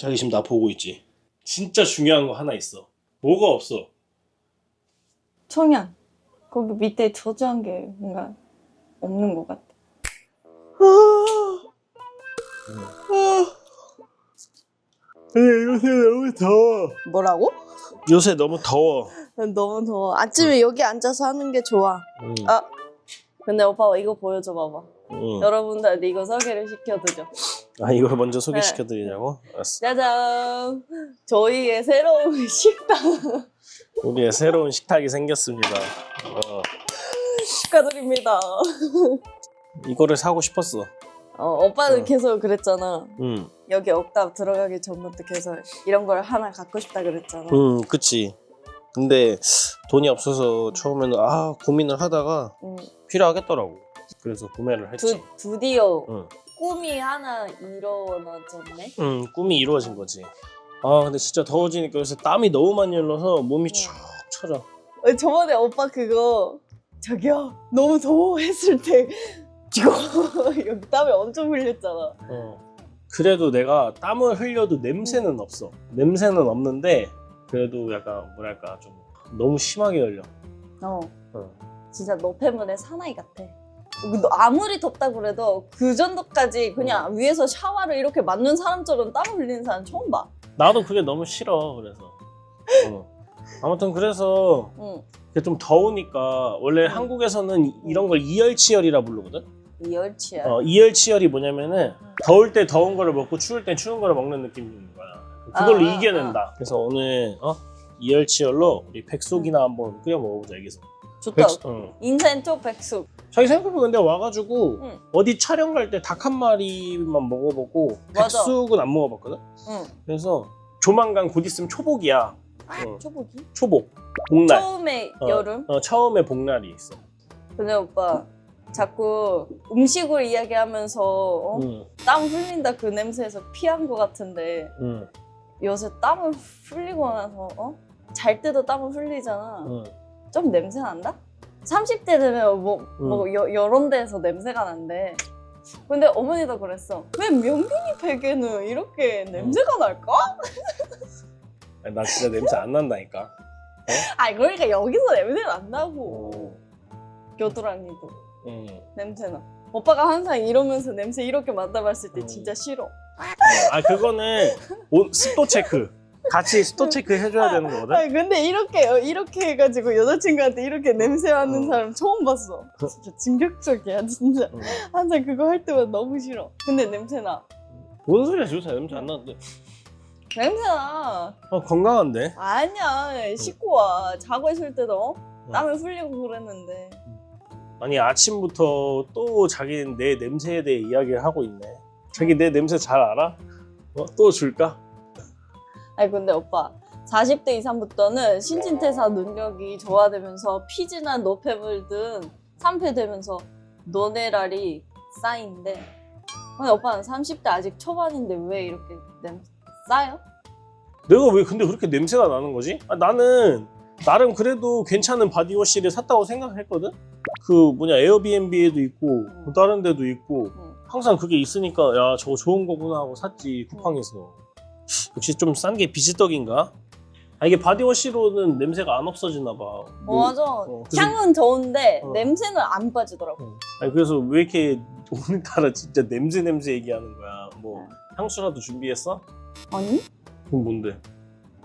자기 지금 나 보고 있지. 진짜 중요한 거 하나 있어. 뭐가 없어? 청양. 거기 밑에 저장한 게 뭔가 없는 것 같아. 요새 너무 더워. 뭐라고? 요새 너무 더워. 너무 더워. 아침에 여기 앉아서 하는 게 좋아. 응. 아. 근데 오빠 이거 보여줘 봐봐. 응. 여러분들한테 이거 소개를 시켜드려. 아 이걸 먼저 소개시켜드리냐고? 알았어. 짜잔! 저희의 새로운 식당 우리의 새로운 식탁이 생겼습니다. 어, 축하드립니다. 이거를 사고 싶었어. 어, 오빠는 어. 계속 그랬잖아. 응. 여기 억답 들어가기 전부터 계속 이런 걸 하나 갖고 싶다 그랬잖아. 응, 그치. 근데 돈이 없어서 처음에는 아 고민을 하다가 응. 필요하겠더라고. 그래서 구매를 했지. 드, 드디어 응. 꿈이 하나 이루어졌네. 응, 꿈이 이루어진 거지. 아 근데 진짜 더워지니까 요새 땀이 너무 많이 흘러서 몸이 쭉 처져. 어, 저번에 오빠 그거 저기요 너무 더워 했을 때 이거 여기 땀이 엄청 흘렸잖아. 어. 그래도 내가 땀을 흘려도 냄새는 없어. 냄새는 없는데 그래도 약간 뭐랄까 좀 너무 심하게 흘려. 어. 어. 진짜 노폐물의 사나이 같아. 너 아무리 덥다 그래도 그 정도까지 그냥 위에서 샤워를 이렇게 맞는 사람처럼 땀 흘리는 사람 처음 봐. 나도 그게 너무 싫어. 그래서. 어. 아무튼 그래서 응. 이게 좀 더우니까 원래 음. 한국에서는 이런 걸 이열치열이라 부르거든. 이열치야. 어, 이열치열이 뭐냐면은 더울 때 더운 거를 먹고 추울 때 추운 거를 먹는 느낌이 있는 거야. 그걸로 아, 아, 이겨낸다. 그래서 오늘 어? 이열치열로 우리 백숙이나 한번 끓여 먹어보자 여기서. 좋다. 백숙. 어. 쪽 백숙. 자기 생각해보면 근데 와가지고 응. 어디 촬영 갈 때 닭 한 마리만 먹어보고 맞아. 백숙은 안 먹어봤거든. 응. 그래서 조만간 곧 있으면 초복이야. 어, 초복이? 초복. 복날. 처음에 어, 여름. 어, 처음에 복날이 있어. 근데 오빠 자꾸 음식을 이야기하면서 어? 응, 땀 흘린다 그 냄새에서 피한 것 같은데 응, 요새 땀을 흘리고 나서 어? 잘 때도 땀을 흘리잖아. 응. 좀 냄새 난다? 30대 되면 뭐, 뭐 음. 여, 여러 데에서 냄새가 난대. 근데 어머니도 그랬어. 왜 명균이 베개는 이렇게 냄새가 날까? 아니, 나 진짜 냄새 안 난다니까. 아 그러니까 여기서 냄새 난다고. 어, 겨드랑이도 응. 냄새나. 오빠가 항상 이러면서 냄새 이렇게 맡아봤을 때 음. 진짜 싫어. 아 그거는 온- 습도 체크. 같이 습도 체크 해줘야 되는 거거든. 아니 근데 이렇게 이렇게 해가지고 여자친구한테 이렇게 냄새 맡는 어. 사람 처음 봤어. 진짜 진격적이야 진짜. 응. 항상 그거 할 때마다 너무 싫어. 근데 냄새 나. 뭔 소리야 요새 냄새 안 나는데. 냄새 나. 어 건강한데. 아니야 씻고 와. 자고 있을 때도 어. 땀을 흘리고 그랬는데. 아니 아침부터 또 자기는 내 냄새에 대해 이야기를 하고 있네. 자기 내 냄새 잘 알아? 어? 또 줄까? 아니 근데 오빠 40대 이상부터는 신진대사 능력이 좋아되면서 피지나 노폐물 등 산패되면서 노네랄이 쌓인대. 근데 오빠는 30대 아직 초반인데 왜 이렇게 냄새 쌓여? 내가 왜 근데 그렇게 냄새가 나는 거지? 아, 나는 나름 그래도 괜찮은 바디워시를 샀다고 생각했거든. 그 뭐냐 에어비앤비에도 있고 뭐 다른 데도 있고 응. 항상 그게 있으니까 야 저거 좋은 거구나 하고 샀지 쿠팡에서. 역시 좀 싼 게 비지떡인가? 아 이게 바디워시로는 냄새가 안 없어지나 봐. 어, 뭐, 맞아. 어, 그래서- 향은 좋은데 어. 냄새는 안 빠지더라고. 어. 아니 그래서 왜 이렇게 오늘따라 진짜 냄새 냄새 얘기하는 거야? 뭐 향수라도 준비했어? 아니? 그럼 뭔데?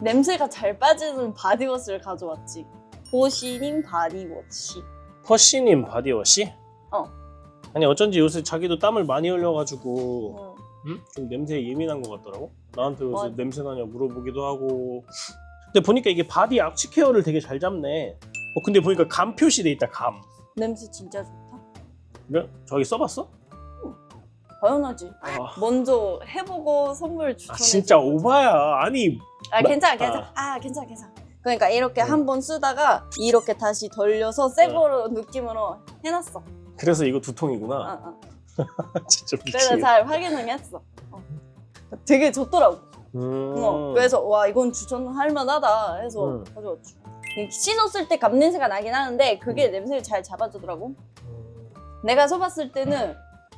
냄새가 잘 빠지는 바디워시를 가져왔지. 보시님 바디워시. 퍼시님 바디워시? 어. 아니 어쩐지 요새 자기도 땀을 많이 흘려가지고 응. 응? 좀 냄새에 예민한 것 같더라고. 나한테 요새 맞아. 냄새 나냐 물어보기도 하고. 근데 보니까 이게 바디 악취 케어를 되게 잘 잡네. 어 근데 보니까 감 표시돼 있다 감. 냄새 진짜 좋다. 그래? 저기 써봤어? 당연하지. 아, 먼저 해보고 선물 추천해. 아, 진짜 오바야. 아니 아 나- 괜찮아 괜찮아. 아, 괜찮아 괜찮아. 그러니까 이렇게 응. 한 번 쓰다가 이렇게 다시 돌려서 새 거로 느낌으로 해놨어. 그래서 이거 두 어, 통이구나. 어. 진짜 그래서 미치겠다. 잘 확인을 했어. 어. 되게 좋더라고. 음. 어, 그래서 와 이건 추천할 만하다 해서 음. 가져왔지. 이 씻었을 때 감 냄새가 나긴 하는데 그게 냄새를 잘 잡아주더라고. 음. 내가 써봤을 때는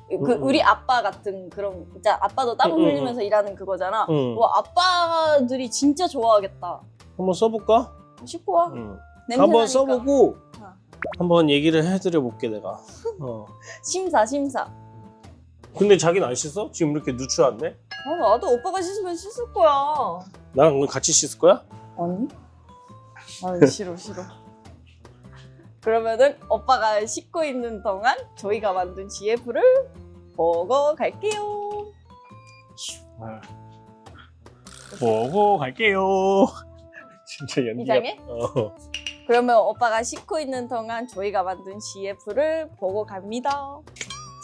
그 음, 음. 우리 아빠 같은 그런 진짜 아빠도 땀 음, 음, 흘리면서 일하는 그거잖아. 응. 와 아빠들이 진짜 좋아하겠다. 한번 써볼까? 씻고 와. 응. 냄새 한번 나니까. 써보고 어. 한번 얘기를 해드려 볼게 내가. 어. 심사 심사. 근데 자기는 안 씻어? 지금 이렇게 누추한데? 아 나도 오빠가 씻으면 씻을 거야. 나랑 오늘 같이 씻을 거야? 아니? 아 싫어 싫어. 그러면은 오빠가 씻고 있는 동안 저희가 만든 GF를 보고 갈게요. 보고 갈게요. 진짜 연기가. 이상해? 어. 그러면 오빠가 씻고 있는 동안 저희가 만든 CF를 보고 갑니다.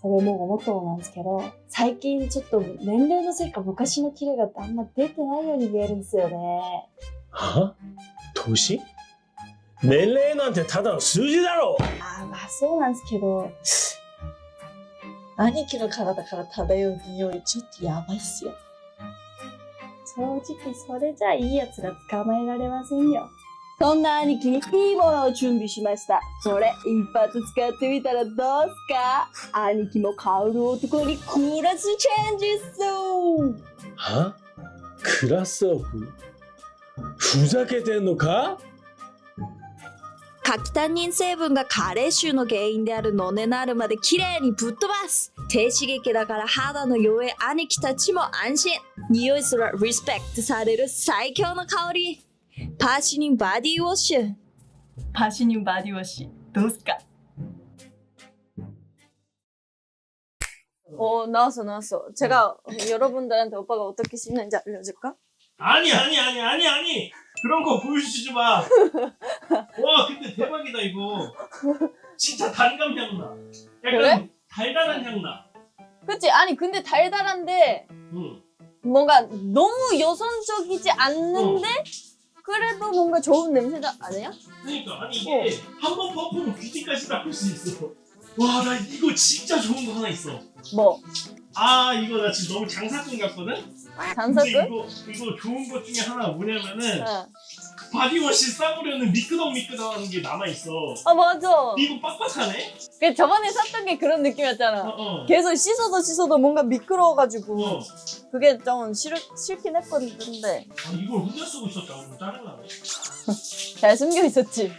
それも思ったもなんですけど、最近ちょっと年齢のせいか昔のキレがあんま出てないように見えるんですよね。は？年年齢なんてただの数字だろあーまあそうなんですけど、兄貴の体から漂う匂いちょっとやばいっすよ。正直それじゃいいやつら捕まえられませんよ。そんな兄貴にいいものを準備しました。それ、一発使ってみたらどうすか？兄貴も薫る男にクラスチェンジっす。は？クラスオフふざけてんのか？柿タンニン成分が加齢臭の原因であるノネナールまで綺麗にぶっ飛ばす。低刺激だから肌の弱い兄貴たちも安心。匂いすらリスペクトされる最強の香り 바시님 바디워시. 바시님 바디워시. 도스까? 어 나왔어 나왔어. 제가 여러분들한테 오빠가 어떻게 씻는지 알려줄까? 아니 아니 아니 아니 아니 그런 거 보여주지 마. 와 근데 대박이다 이거. 진짜 단감 향 나. 약간 달달한 향 나. 그치? 아니 근데 달달한데 응. 뭔가 너무 여성적이지 않는데 그래도 뭔가 좋은 냄새가 아니야? 그러니까 아니 이게 한 번 퍼프면 귀지까지 닦을 수 있어. 와 나 이거 진짜 좋은 거 하나 있어. 뭐? 아 이거 나 지금 너무 장사꾼 같거든. 잔사꾼? 이거 이거 좋은 것 중에 하나 뭐냐면은 응. 바디워시 싸구려는 미끄덩 미끄덩한 게 남아 있어. 아, 맞아. 이거 빡빡하네. 그 저번에 샀던 게 그런 느낌이었잖아. 어 어. 계속 씻어도 씻어도 뭔가 미끄러워가지고 어. 그게 좀 싫, 싫긴 했거든데 아, 이걸 혼자 쓰고 있었다. 오늘 짜증나네. 잘 숨겨 있었지.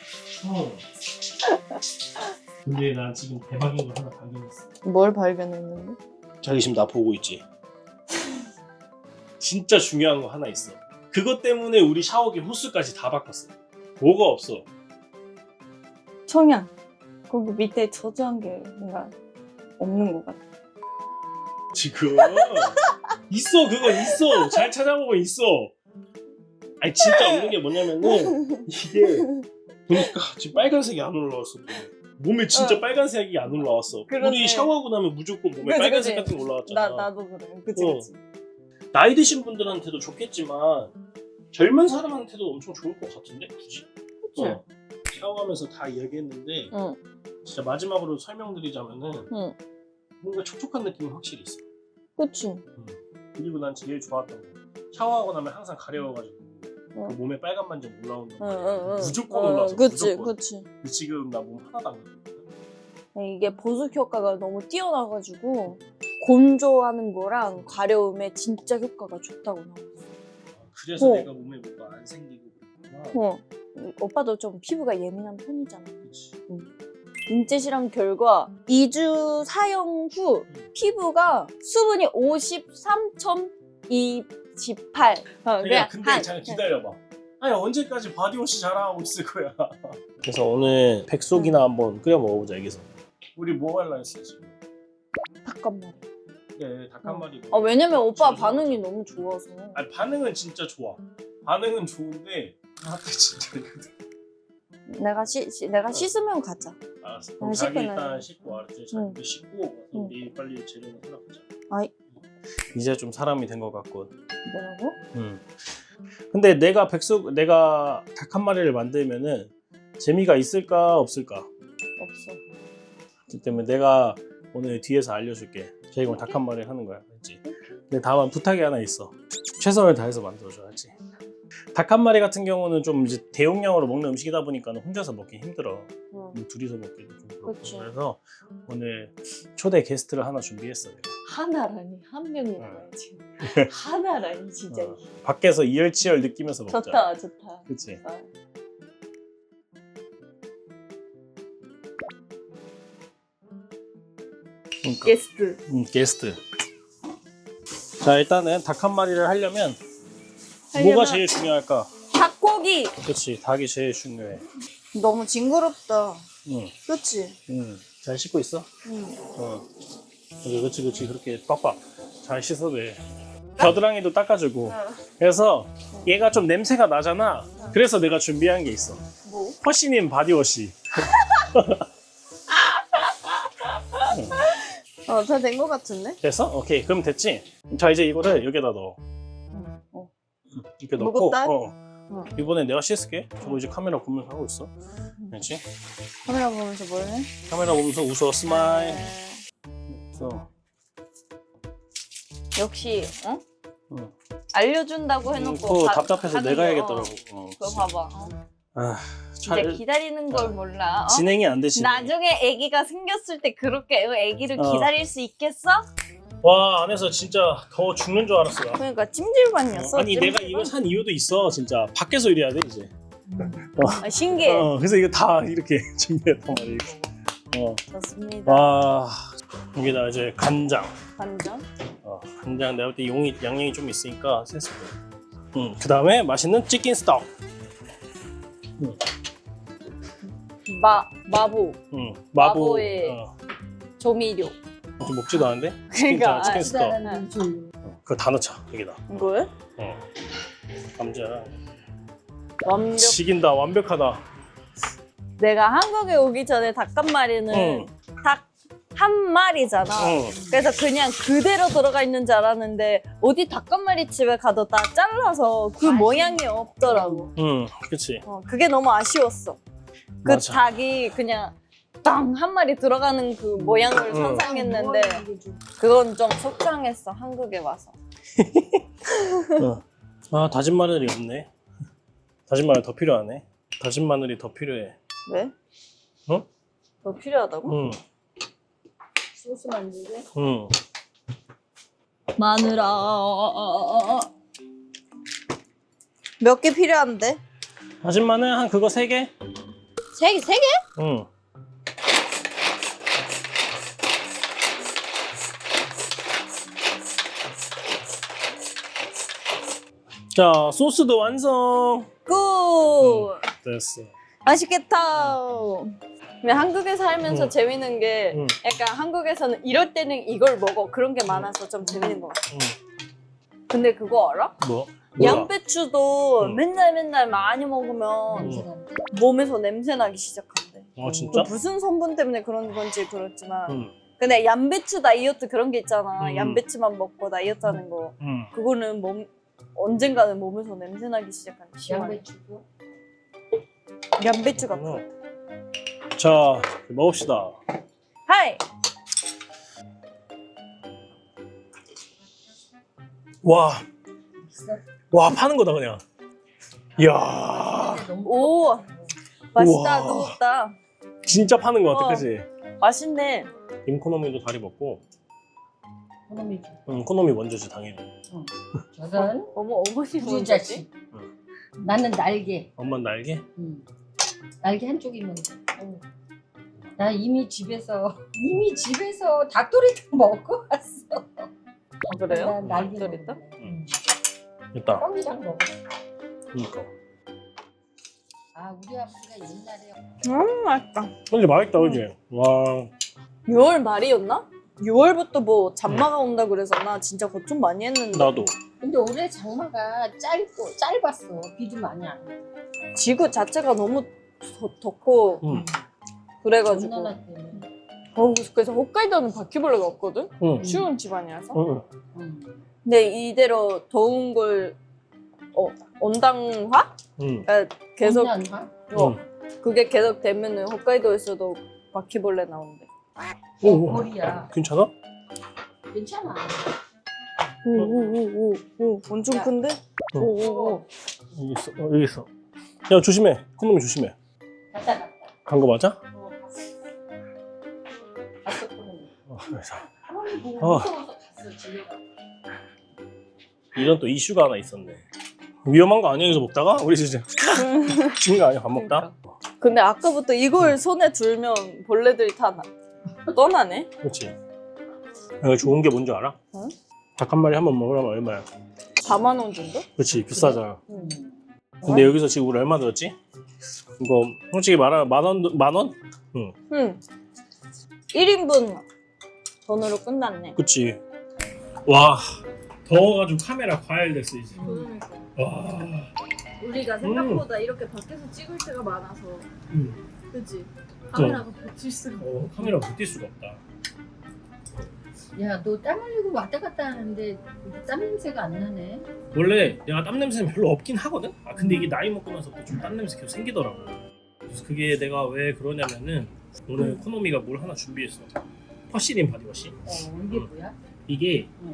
어. 근데 난 지금 대박인 거 하나 발견했어. 뭘 발견했는데? 자기 지금 나 보고 있지? 진짜 중요한 거 하나 있어. 그것 때문에 우리 샤워기 호스까지 다 바꿨어. 뭐가 없어. 청양. 거기 밑에 저장한 게 뭔가 없는 것 같아. 지금 있어 그거 있어. 잘 찾아보고 있어. 아니 진짜 없는 게 뭐냐면은 이게 보니까 지금 빨간색이 안 올라왔어. 몸에 진짜 어. 빨간색이 안 올라왔어. 그러네. 우리 샤워하고 나면 무조건 몸에 그치, 빨간색 그치. 같은 거 올라왔잖아. 나 나도 그래. 그치 어. 그치. 나이 드신 분들한테도 좋겠지만 젊은 사람한테도 엄청 좋을 것 같은데 굳이? 그치. 어. 샤워하면서 다 이야기했는데 응. 진짜 마지막으로 설명드리자면은 응. 뭔가 촉촉한 느낌이 확실히 있어. 그치. 그리고 난 제일 좋았던 거 샤워하고 나면 항상 가려워가지고 어. 그 몸에 빨간 반점 올라온단 응, 말이야. 응, 응. 무조건 어, 올라왔어. 그치, 무조건. 그치. 근데 지금 나 몸 하나도 안 그래. 이게 보습 효과가 너무 뛰어나가지고 건조하는 거랑 가려움에 진짜 효과가 좋다고 나왔어. 그래서 어. 내가 몸에 뭐가 안 생기고 그랬구나. 어. 오빠도 좀 피부가 예민한 편이잖아. 그치. 인체 실험 결과 2주 사용 후 피부가 수분이 53.28. 어, 그냥 근데 잠깐 기다려봐. 아니 언제까지 바디워시 자랑하고 있을 거야. 그래서 오늘 백숙이나 한번 끓여 먹어보자 여기서. 우리 뭐 할라 했어 지금? 잠깐만. 네, 닭한 마리. 아 왜냐면 오빠 반응이. 너무 좋아서. 아니 반응은 진짜 좋아. 반응은 좋은데 나한테 진짜 이거. 내가 씻 씻- 내가 씻으면 가자. 알았어. 그럼 아, 자기 씻고 일단 나요. 씻고 알았지. 자기 응. 그 씻고 와서 응. 우리 빨리 재료는 하나 보자. 아이. 이제 좀 사람이 된 것 같고. 뭐라고? 음. 근데 내가 백숙 내가 닭 한 마리를 만들면은 재미가 있을까 없을까? 없어. 그렇기 때문에 내가 오늘 뒤에서 알려줄게. 제이건 닭한 마리 하는 거야, 알지? 근데 다만 부탁이 하나 있어. 최선을 다해서 만들어줘야지. 닭 한 마리 같은 경우는 좀 이제 대용량으로 먹는 음식이다 보니까 혼자서 먹기 힘들어. 응. 뭐 둘이서 먹기도 좀 그렇고. 그치. 그래서 오늘 초대 게스트를 하나 준비했어. 내가. 하나라니 한 명이 응. 나와야지. 하나라니 진짜. 어, 밖에서 이열치열 느끼면서 먹자. 좋다 좋다. 그치? 어. 그러니까. 게스트. 음, 게스트. 자 일단은 닭 한 마리를 하려면 하려면- 뭐가 제일 중요할까? 닭고기. 그렇지 닭이 제일 중요해. 너무 징그럽다. 응, 그렇지? 응. 잘 씻고 있어? 응. 어. 그렇지, 그렇지. 그렇게 빡빡 잘 씻어도 돼. 겨드랑이도 닦아주고. 그래서 얘가 좀 냄새가 나잖아. 그래서 내가 준비한 게 있어. 뭐? 허쉬님 바디워시. 어, 다 된 것 같은데? 됐어? 오케이. 그럼 됐지? 자 이제 이거를 여기다 넣어. 응. 어. 이렇게 넣고. 무겁다? 어. 어. 이번에 내가 씻을게. 저거 이제 카메라 보면서 하고 있어. 알지? 카메라 보면서 뭘 해? 카메라 보면서 웃어 스마일. 그래서 역시, 어? 응. 알려준다고 해놓고. 그거 가- 답답해서 가는 내가 거. 해야겠더라고. 어, 그거. 봐봐. 어. 아, 진짜 잘 기다리는 걸 몰라. 어? 진행이 안 되지. 나중에 아기가 생겼을 때 그렇게 아기를 어. 기다릴 수 있겠어? 와 안에서 진짜 더워 죽는 줄 알았어. 나. 그러니까 찜질방이었어. 어, 아니 내가 찜질방? 이거 산 이유도 있어 진짜 밖에서 일해야 돼 이제. 아, 신기해. 어, 그래서 이거 다 이렇게 준비했단 말이야. 어. 좋습니다. 와 여기다 이제 간장. 반전. 어, 간장 내가 볼때 용이 양념이 좀 있으니까 세 스푼. 음, 그 다음에 맛있는 치킨 스톡. 마 마보 음, 마보. 마보의- 어, 조미료. 좀 먹지도 않은데. 치킨, 그러니까, 치킨 아. 응. 어, 그거 다 넣자 여기다. 이거요? 어. 감자. 완벽. 지긴다 완벽하다. 내가 한국에 오기 전에 닭한 마리는 응. 닭한 마리잖아. 응. 그래서 그냥 그대로 들어가 있는 줄 알았는데 어디 닭한 마리 집에 가도 다 잘라서 그 모양이 없더라고. 응, 그치. 어, 그게 너무 아쉬웠어. 그 맞아. 닭이 그냥 땅 한 마리 들어가는 그 모양을 응. 상상했는데 그건 좀 속상했어 한국에 와서. 어. 아 다진 마늘이 없네. 다진 마늘 더 필요하네. 다진 마늘이 더 필요해. 왜? 어? 더 필요하다고? 응, 소스 만들게? 응. 마누라 몇개 필요한데? 다진 마늘 한 그거 세 개? 세 개? 세 개? 응. 자 소스도 완성. 굿! 됐어. 맛있겠다. 근데 한국에 살면서 응. 재밌는 게 응. 약간 한국에서는 이럴 때는 이걸 먹어 그런 게 많아서 좀 재밌는 것 같아. 응. 근데 그거 알아? 뭐? 뭐야? 양배추도 응. 맨날 맨날 많이 먹으면 응. 몸에서 냄새 나기 시작한대. 아 진짜? 그 무슨 성분 때문에 그런 건지 그렇지만 응. 근데 양배추 다이어트 그런 게 있잖아. 음. 양배추만 먹고 다이어트 하는 거. 응. 그거는 몸 언젠가는 몸에서 냄새 나기 시작한대. 양배추도 양배추 같은 거. 자 먹읍시다. 하이! 와. 와 파는 거다 그냥. 이야, 오! 맛있다, 우와. 뜨겁다. 진짜 파는 거 같아, 어. 그치? 맛있네. 임코노미도 다리 먹고, 그놈이지. 응, 코노미 먼저지 당연히. 저건 어머, 어머니 우리 뭐지? 응. 나는 날개. 엄마 날개? 응. 날개 한쪽이면 돼. 응. 나 이미 집에서 이미 집에서 닭도리탕 먹고 왔어. 아, 그래요? 난 날개 닭도리탕? 먹었네. 응. 됐다. 껌이랑 먹어. 그러니까. 아 우리 아버지가 옛날에 음, 맛있다. 근데 맛있다, 그지? 와, 6월 말이었나? 6월부터 뭐 장마가 온다 그래서 나 진짜 걱정 많이 했는데 나도. 근데 올해 장마가 짧고 짧았어. 비도 많이 안 돼. 지구 자체가 너무 덥, 덥고 그래가지고 어, 그래서 홋카이도는 바퀴벌레가 없거든? 응. 추운 집안이라서 응. 근데 이대로 더운 걸 어, 온당화? 응. 그러니까 계속 온난화? 어, 그게 계속 되면은 홋카이도에서도 바퀴벌레 나온대 오, 오. 머리야. 괜찮아? 괜찮아. 오오오오오 엄청 큰데? 응. 오오오 여기 있어 어, 여기 있어 야 조심해 콧놈이 조심해 갔다 갔다. 간 거 맞아? 어, 갔어. 갔어. 어, 그래서 할머니 보고 어. 무서워서 갔어, 집에 가. 이런 또 이슈가 하나 있었네. 위험한 거 아니야 여기서 먹다가? 우리 진짜 죽는 거 아니야 밥 먹다? 근데 아까부터 이걸 손에 들면 벌레들이 다 나, 떠나네? 그렇지. 여기 좋은 게 뭔지 알아? 응? 닭 한 마리 한 번 먹으려면 얼마야? 4만 원 정도? 그렇지 비싸잖아. 음. 근데 여기서 지금 우리 얼마 들었지? 이거 솔직히 말하면 만 원? 만 원? 응. 1인분 돈으로 끝났네. 그치. 와 더워가지고 카메라 과열됐어 이제. 음. 와. 우리가 생각보다 이렇게 밖에서 찍을 때가 많아서 음. 그치? 카메라가 버틸 수가 어, 카메라 못 뛸 수가 없다. 야, 너 땀 흘리고 왔다 갔다 하는데 땀 냄새가 안 나네. 원래 내가 땀 냄새는 별로 없긴 하거든. 아 근데 이게 나이 먹고 나서부터 좀 땀 냄새 계속 생기더라고. 그래서 그게 내가 왜 그러냐면은 오늘 코노미가 뭘 하나 준비했어. 퍼시린 바디워시. 어, 이게 뭐야? 이게 어.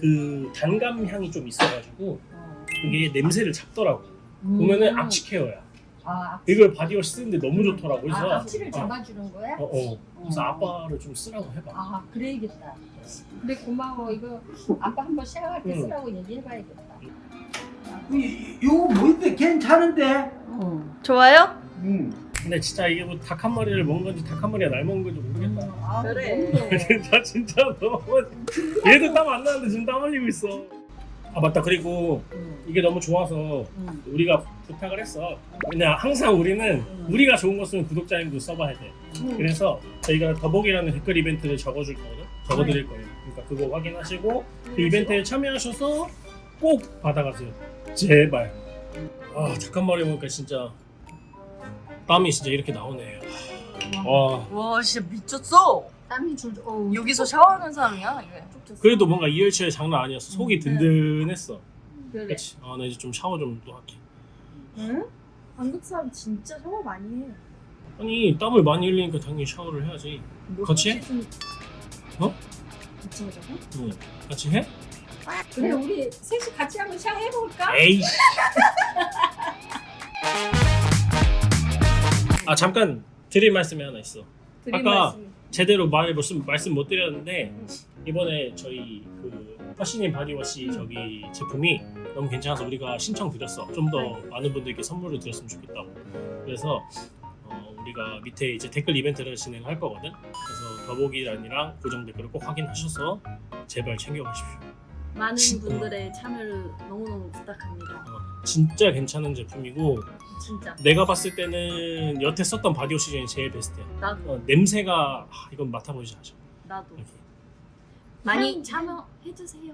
그 단감 향이 좀 있어가지고 어. 그게 냄새를 잡더라고. 음. 보면은 악취 케어야. 아. 이걸 바디워시 쓰는데 너무 좋더라고. 그래서 아, 악취를 어, 잡아주는 거야? 어, 어. 그래서 어. 아빠를 좀 쓰라고 해봐. 아, 그래야겠다. 근데 고마워. 이거 아빠 한번 샤워할 때 응. 쓰라고 얘기해봐야겠다. 이- 이거 뭔데 괜찮은데? 응. 좋아요? 응. 근데 진짜 이게 뭐 닭 한 마리를 먹은 건지 닭 한 마리가 날 먹은 건지 모르겠다. 아, 그래. 너무. 진짜 진짜 너무 얘도 땀 안 나는데 지금 땀 흘리고 있어. 아 맞다 그리고 응. 이게 너무 좋아서 응. 우리가 부탁을 했어. 그냥 항상 우리는 음. 우리가 좋은 거 쓰면 구독자님도 써봐야 돼. 응. 그래서 저희가 더보기라는 댓글 이벤트를 적어줄 거거든. 적어드릴 거예요. 그러니까 그거 확인하시고 그 이벤트에 참여하셔서 꼭 받아가세요. 제발. 아 잠깐 말해 보니까 진짜 땀이 진짜 이렇게 나오네. 와 와 진짜 미쳤어. 땀이 줄. 어, 여기서 샤워하는 사람이야 이게. 그래도 뭔가 이열치열 장난 아니었어. 속이 음. 든든했어. 그래. 그렇지. 아나 이제 좀 샤워 좀 또 할게. 응? 한국 사람 진짜 샤워 많이 해. 아니 땀을 많이 흘리니까 당연히 샤워를 해야지. 같이 해? 어? 같이 하자고? 응. 같이 해? 그래, 우리 셋이 같이 한번 샤워 해볼까? 에이. 아 잠깐 드릴 말씀이 하나 있어. 드린 아까 말씀. 제대로 말 무슨 말씀 못 드렸는데 이번에 저희 그 파시님 바디워시 저기 제품이 너무 괜찮아서 우리가 신청 드렸어. 좀 더 많은 분들께 선물을 드렸으면 좋겠다고. 그래서 어, 우리가 밑에 이제 댓글 이벤트를 진행할 거거든. 그래서 더보기란이랑 고정 댓글을 꼭 확인하셔서 제발 챙겨가십시오. 많은 진- 분들의 참여를 너무너무 부탁합니다. 어, 진짜 괜찮은 제품이고 진짜 내가 봤을 때는 여태 썼던 바디워시 중에 제일 베스트야. 나도 어, 냄새가 아, 이건 맡아보시죠. 나도 이렇게. 많이 참여해 주세요.